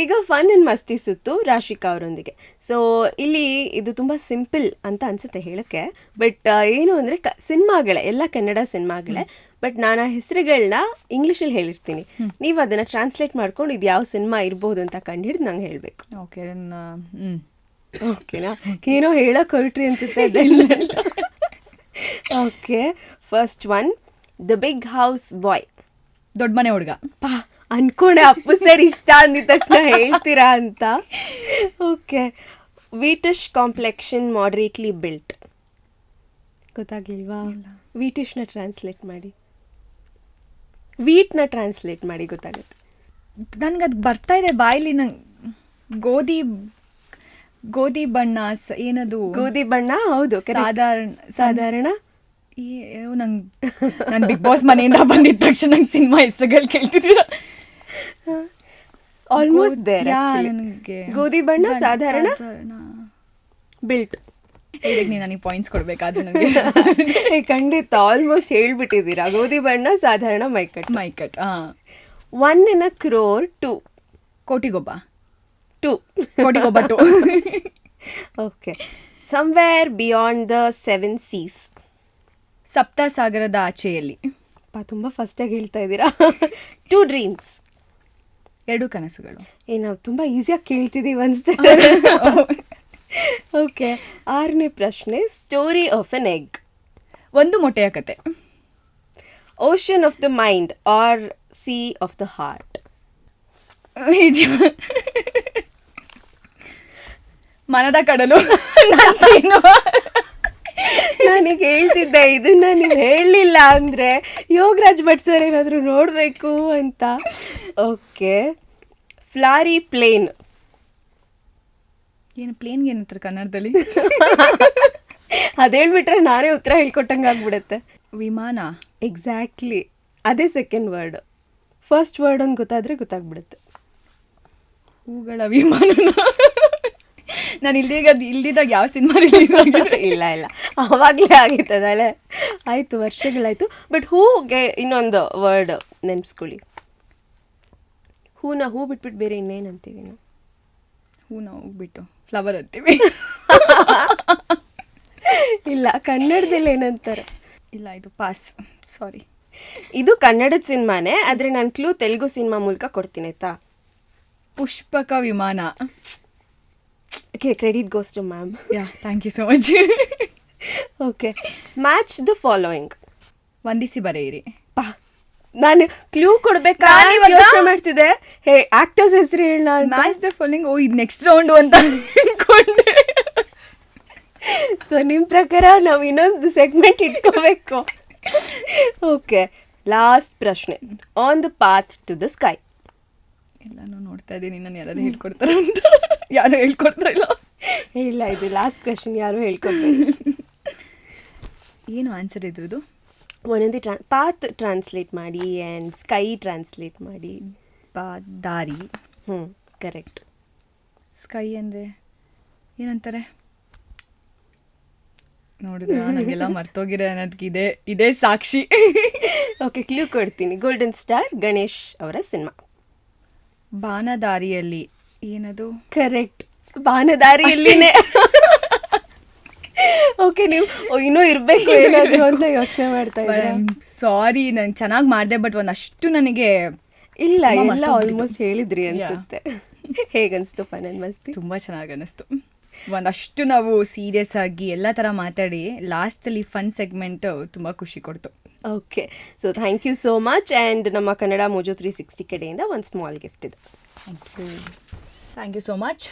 ಈಗ fun and ಮಸ್ತಿ ಸುತ್ತು ರಾಶಿಕಾ ಅವರೊಂದಿಗೆ. ಸೊ ಇಲ್ಲಿ ಇದು ತುಂಬ ಸಿಂಪಲ್ ಅಂತ ಅನ್ಸುತ್ತೆ ಹೇಳಕ್ಕೆ. ಬಟ್ ಏನು ಅಂದರೆ ಕ ಸಿನಿಮಾಗಳೇ ಎಲ್ಲ ಕನ್ನಡ ಸಿನಿಮಾಗಳೇ. ಬಟ್ ನಾನು ಆ ಹೆಸರುಗಳನ್ನ ಇಂಗ್ಲೀಷಲ್ಲಿ ಹೇಳಿರ್ತೀನಿ. ನೀವು ಅದನ್ನು ಟ್ರಾನ್ಸ್ಲೇಟ್ ಮಾಡ್ಕೊಂಡು ಇದು ಯಾವ ಸಿನಿಮಾ ಇರ್ಬೋದು ಅಂತ ಕಂಡುಹಿಡ್ದು ನಂಗೆ ಹೇಳಬೇಕು. ಓಕೆ ಓಕೆನಾ ಏನೋ ಹೇಳಕ್ ಹೊರಟ್ರಿ ಅನ್ಸುತ್ತೆ okay first one the big house boy ದೊಡ್ಡ ಮನೆ ಹುಡುಗ. ಪಾ ಅನ್ಕೊಂಡೆ ಅಪ್ಪು ಸರ್ ಇಷ್ಟ ಅಂದಿದ ತಕ್ಷಣ ಹೇಳ್ತೀರಾ ಅಂತ. Okay wheatish complexion moderately built ಗೊತ್ತಾಗ್ಲಿಲ್ವಾ? ವೀಟಿಶ್ನ ಟ್ರಾನ್ಸ್ಲೇಟ್ ಮಾಡಿ. ವೀಟ್ನ ಟ್ರಾನ್ಸ್ಲೇಟ್ ಮಾಡಿ ಗೊತ್ತಾಗುತ್ತೆ. ನನಗೆ ಅದು ಬರ್ತಾ ಇದೆ ಬಾಯಲ್ಲಿ ನಂಗೆ ಗೋಧಿ ಗೋಧಿ ಬಣ್ಣ ಏನದು? ಗೋಧಿ ಬಣ್ಣ ಹೌದು. ಸಾಧಾರಣ ಸಾಧಾರಣ. ನಂಗೆ ನಾನು ಬಿಗ್ ಬಾಸ್ ಮನೆಯಿಂದ ಬಂದಿದ್ದ ತಕ್ಷಣ ನಂಗೆ ಸಿನಿಮಾ ಹೆಸರುಗಳು ಕೇಳ್ತಿದ್ದೀರಾ? ಆಲ್ಮೋಸ್ಟ್ ದೇರ್ ಗೋಧಿ ಬಣ್ಣ ಸಾಧಾರಣ. ಬಿಲ್ಟ್ ನೀನು ನನಗೆ ಪಾಯಿಂಟ್ಸ್ ಕೊಡಬೇಕಾದ್ರೆ ನನಗೆ. ಖಂಡಿತ. ಆಲ್ಮೋಸ್ಟ್ ಹೇಳ್ಬಿಟ್ಟಿದ್ದೀರಾ. ಗೋಧಿ ಬಣ್ಣ ಸಾಧಾರಣ ಮೈಕಟ್ ಮೈಕಟ್ ಹಾಂ. One in a crore two Kotigobba. Two Kotigobba two okay somewhere beyond the seven seas ಸಪ್ತ ಸಾಗರದ ಆಚೆಯಲ್ಲಿ ತುಂಬಾ ತುಂಬ ಫಸ್ಟಾಗಿ ಹೇಳ್ತಾ ಇದ್ದೀರಾ. ಟು ಡ್ರೀಮ್ಸ್ ಎರಡು ಕನಸುಗಳು. ಏ ನಾವು ತುಂಬ ಈಸಿಯಾಗಿ ಕೇಳ್ತಿದ್ದೀವಿ ಅನಿಸ್ತೆ ಓಕೆ ಆರನೇ ಪ್ರಶ್ನೆ ಸ್ಟೋರಿ ಆಫ್ ಎನ್ ಎಗ್ ಒಂದು ಮೊಟ್ಟೆಯ ಕತೆ. Ocean of the mind or sea of the heart ಮನದ ಕಡಲು. ನನಗೆ ಹೇಳ್ತಿದ್ದೆ ಇದನ್ನ ನೀವು ಹೇಳಲಿಲ್ಲ ಅಂದ್ರೆ ಯೋಗರಾಜ್ ಭಟ್ ಸರ್ ಏನಾದರೂ ನೋಡಬೇಕು ಅಂತ. ಓಕೆ ಫ್ಲಾರಿ ಪ್ಲೇನ್ ಏನು ಪ್ಲೇನ್ಗೆ ಏನಂತಾರೆ ಕನ್ನಡದಲ್ಲಿ? ಅದೇಳ್ಬಿಟ್ರೆ ಹೇಳ್ಬಿಟ್ರೆ ನಾನೇ ಉತ್ತರ ಹೇಳ್ಕೊಟ್ಟಂಗೆ ಆಗ್ಬಿಡುತ್ತೆ. ವಿಮಾನ. ಎಕ್ಸಾಕ್ಟ್ಲಿ ಅದೇ ಸೆಕೆಂಡ್ ವರ್ಡ್ ಫಸ್ಟ್ ವರ್ಡ್ ಒಂದು ಗೊತ್ತಾದರೆ ಗೊತ್ತಾಗ್ಬಿಡುತ್ತೆ. ಹೂಗಳ ವಿಮಾನನ. ನಾನು ಇಲ್ದೀಗ ಇಲ್ದಿದಾಗ ಯಾವ ಸಿನಿಮಾ ರಿಲೀಸ್ ಆಗಿದೆ ಇಲ್ಲ ಇಲ್ಲ. ಆವಾಗಲೇ ಆಗಿತ್ತದಲ್ಲ ಆಯಿತು ವರ್ಷಗಳಾಯಿತು. ಬಟ್ ಹೂಗೆ ಇನ್ನೊಂದು ವರ್ಡ್ ನೆನ್ಸ್ಕೊಳ್ಳಿ? ಹೂನ ಹೂ ಬಿಟ್ಬಿಟ್ಟು ಬೇರೆ ಇನ್ನೇನಂತೀವಿ ನಾವು? ಹೂ ನಾವು ಬಿಟ್ಟು? ಫ್ಲವರ್ ಅಂತೀವಿ. ಇಲ್ಲ ಕನ್ನಡದಲ್ಲಿ ಏನಂತಾರೆ? ಇಲ್ಲ ಇದು ಪಾಸ್ ಸಾರಿ ಇದು ಕನ್ನಡದ ಸಿನಿಮಾನೇ ಆದರೆ ನಾನು ಕ್ಲೂ ತೆಲುಗು ಸಿನಿಮಾ ಮೂಲಕ ಕೊಡ್ತೀನಿ ಆಯ್ತಾ? Pushpaka Vimana. Okay credit goes to ma'am yeah thank you so much okay match the following ವಂದಿಸಿ ಬರೆಯಿರಿ. ಪಾ ನಾನು ಕ್ಲೂ ಕೊಡ್ಬೇಕಾ? ನಾನ್ ಇವಾಗ- ಯೋಚನೆ ಮಾಡ್ತಿದ್ದೆ. ಹೇ ಆಕ್ಟರ್ಸ್ ಹೆಸರು ಹೇಳ ಮ್ಯಾಚ್ ದ ಫಾಲೋಯಿಂಗ್ ಓ ಇದು ನೆಕ್ಸ್ಟ್ ರೌಂಡು ಅಂತ ಅನ್ಕೊಂಡೆ. ಸೊ ನಿಮ್ಮ ಪ್ರಕಾರ ನಾವು ಇನ್ನೊಂದು ಸೆಗ್ಮೆಂಟ್ ಇಟ್ಕೋಬೇಕು. ಓಕೆ ಲಾಸ್ಟ್ ಪ್ರಶ್ನೆ. On the path to the sky ಎಲ್ಲಾನು ನೋಡ್ತಾ ಇದ್ದೀನಿ ನಾನು ಯಾರು ಹೇಳ್ಕೊಡ್ತಾರೆ ಅಂತ ಯಾರು ಹೇಳ್ಕೊಡ್ತಾ ಇಲ್ಲ? ಇಲ್ಲ ಇದು ಲಾಸ್ಟ್ ಕ್ವೆಶನ್ ಯಾರು ಹೇಳ್ಕೊಡ್ತಾರೆ ಏನು ಆನ್ಸರ್ ಇದ್ರದ್ದು ಒಂದೊಂದು ಟ್ರಾ ಪಾತ್ ಟ್ರಾನ್ಸ್ಲೇಟ್ ಮಾಡಿ ಆ್ಯಂಡ್ ಸ್ಕೈ ಟ್ರಾನ್ಸ್ಲೇಟ್ ಮಾಡಿ. ಪಾ ದಾರಿ. ಹ್ಞೂ ಕರೆಕ್ಟ್ ಸ್ಕೈ ಅಂದರೆ ಏನಂತಾರೆ? ನೋಡಿದ್ರೆ ನನಗೆಲ್ಲ ಮರ್ತೋಗಿರೋ ಅನ್ನೋದಕ್ಕೆ ಇದೆ ಇದೇ ಸಾಕ್ಷಿ. ಓಕೆ ಕ್ಲೂ ಕೊಡ್ತೀನಿ. ಗೋಲ್ಡನ್ ಸ್ಟಾರ್ ಗಣೇಶ್ ಅವರ ಸಿನಿಮಾ ಬಾನದಾರಿಯಲ್ಲಿ ಏನದು? ಕರೆಕ್ಟ್ ಬಾನದಾರಿಯಲ್ಲಿನೇ ಓಕೆ ನೀವು ಇನ್ನೂ ಇರಬೇಕು ಏನಾದ್ರು ಅಂತ ಯೋಚನೆ ಮಾಡ್ತಾ ಇದ್ದೀರಾ? ಸಾರಿ ನಾನು ಚೆನ್ನಾಗಿ ಮಾಡಿದೆ ಬಟ್ ಒಂದಷ್ಟು ನನಗೆ ಇಲ್ಲ ಇಲ್ಲ ಎಲ್ಲ. ಆಲ್ಮೋಸ್ಟ್ ಹೇಳಿದ್ರಿ ಅನ್ಸುತ್ತೆ. ಹೇಗನ್ಸ್ತು ಫನ್ ಮಸ್ತಿ? ತುಂಬ ಚೆನ್ನಾಗಿ ಅನ್ನಿಸ್ತು ಒಂದಷ್ಟು ನಾವು ಸೀರಿಯಸ್ ಆಗಿ ಎಲ್ಲ ಥರ ಮಾತಾಡಿ ಲಾಸ್ಟಲ್ಲಿ ಫನ್ ಸೆಗ್ಮೆಂಟ್ ತುಂಬ ಖುಷಿ ಕೊಡ್ತು. Okay so thank you so much and ನಮ್ಮ ಕನ್ನಡ ಮೋಜೋ ತ್ರೀ ಸಿಕ್ಸ್ಟಿ ಕಡೆಯಿಂದ ಒಂದು ಸ್ಮಾಲ್ ಗಿಫ್ಟ್ ಇದೆ. Thank you thank you so much